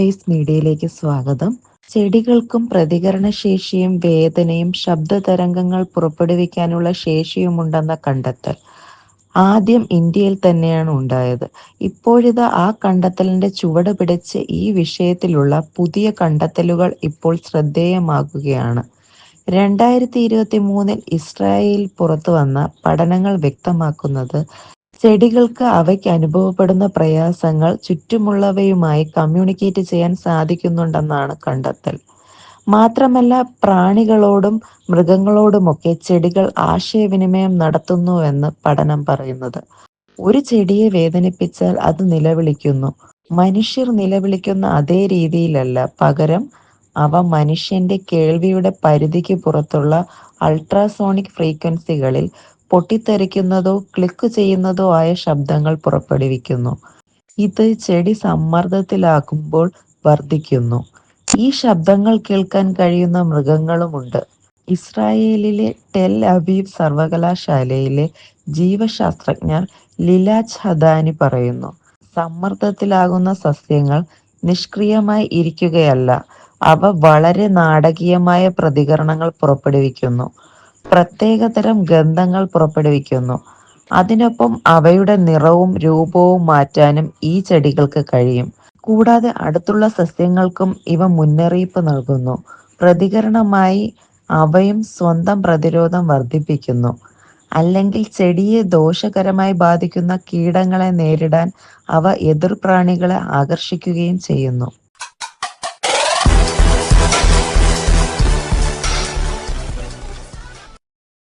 Space മീഡിയയിലേക്ക് സ്വാഗതം. ചെടികൾക്കും പ്രതികരണശേഷിയും വേദനയും ശബ്ദതരംഗങ്ങൾ പുറപ്പെടുവിക്കാനുള്ള ശേഷിയുമുണ്ടെന്ന കണ്ടെത്തൽ ആദ്യം ഇന്ത്യയിൽ തന്നെയാണ് ഉണ്ടായത്. ഇപ്പോഴിത് ആ കണ്ടെത്തലിന്റെ ചുവട് പിടിച്ച് ഈ വിഷയത്തിലുള്ള പുതിയ കണ്ടെത്തലുകൾ ഇപ്പോൾ ശ്രദ്ധേയമാകുകയാണ്. രണ്ടായിരത്തി ഇരുപത്തി മൂന്നിൽ ഇസ്രായേലിൽ പുറത്തു വന്ന പഠനങ്ങൾ വ്യക്തമാക്കുന്നത് ചെടികൾക്ക് അവയ്ക്ക് അനുഭവപ്പെടുന്ന പ്രയാസങ്ങൾ ചുറ്റുമുള്ളവയുമായി കമ്മ്യൂണിക്കേറ്റ് ചെയ്യാൻ സാധിക്കുന്നുണ്ടെന്നാണ് കണ്ടെത്തൽ. മാത്രമല്ല പ്രാണികളോടും മൃഗങ്ങളോടുമൊക്കെ ചെടികൾ ആശയവിനിമയം നടത്തുന്നുവെന്ന് പഠനം പറയുന്നത്. ഒരു ചെടിയെ വേദനിപ്പിച്ചാൽ അത് നിലവിളിക്കുന്നു. മനുഷ്യർ നിലവിളിക്കുന്ന അതേ രീതിയിലല്ല. പകരം അവ മനുഷ്യന്റെ കേൾവിയുടെ പരിധിക്ക് പുറത്തുള്ള അൾട്രാസോണിക് ഫ്രീക്വൻസികളിൽ പൊട്ടിത്തെറിക്കുന്നതോ ക്ലിക്ക് ചെയ്യുന്നതോ ആയ ശബ്ദങ്ങൾ പുറപ്പെടുവിക്കുന്നു. ഇത് ചെടി സമ്മർദ്ദത്തിലാക്കുമ്പോൾ വർദ്ധിക്കുന്നു. ഈ ശബ്ദങ്ങൾ കേൾക്കാൻ കഴിയുന്ന മൃഗങ്ങളുമുണ്ട് ഇസ്രായേലിലെ ടെൽ അവീവ് സർവകലാശാലയിലെ ജീവശാസ്ത്രജ്ഞർ ലിലാജ് ഹദാനി പറയുന്നു സമ്മർദ്ദത്തിലാകുന്ന സസ്യങ്ങൾ നിഷ്ക്രിയമായി ഇരിക്കുകയല്ല. അവ വളരെ നാടകീയമായ പ്രതികരണങ്ങൾ പുറപ്പെടുവിക്കുന്നു. പ്രത്യേകതരം ഗന്ധങ്ങൾ പുറപ്പെടുവിക്കുന്നു. അതിനൊപ്പം അവയുടെ നിറവും രൂപവും മാറ്റാനും ഈ ചെടികൾക്ക് കഴിയും. കൂടാതെ അടുത്തുള്ള സസ്യങ്ങൾക്കും ഇവ മുന്നറിയിപ്പ് നൽകുന്നു. പ്രതികരണമായി അവയും സ്വന്തം പ്രതിരോധം വർദ്ധിപ്പിക്കുന്നു. അല്ലെങ്കിൽ ചെടിയെ ദോഷകരമായി ബാധിക്കുന്ന കീടങ്ങളെ നേരിടാൻ അവ എതിർപ്രാണികളെ ആകർഷിക്കുകയും ചെയ്യുന്നു.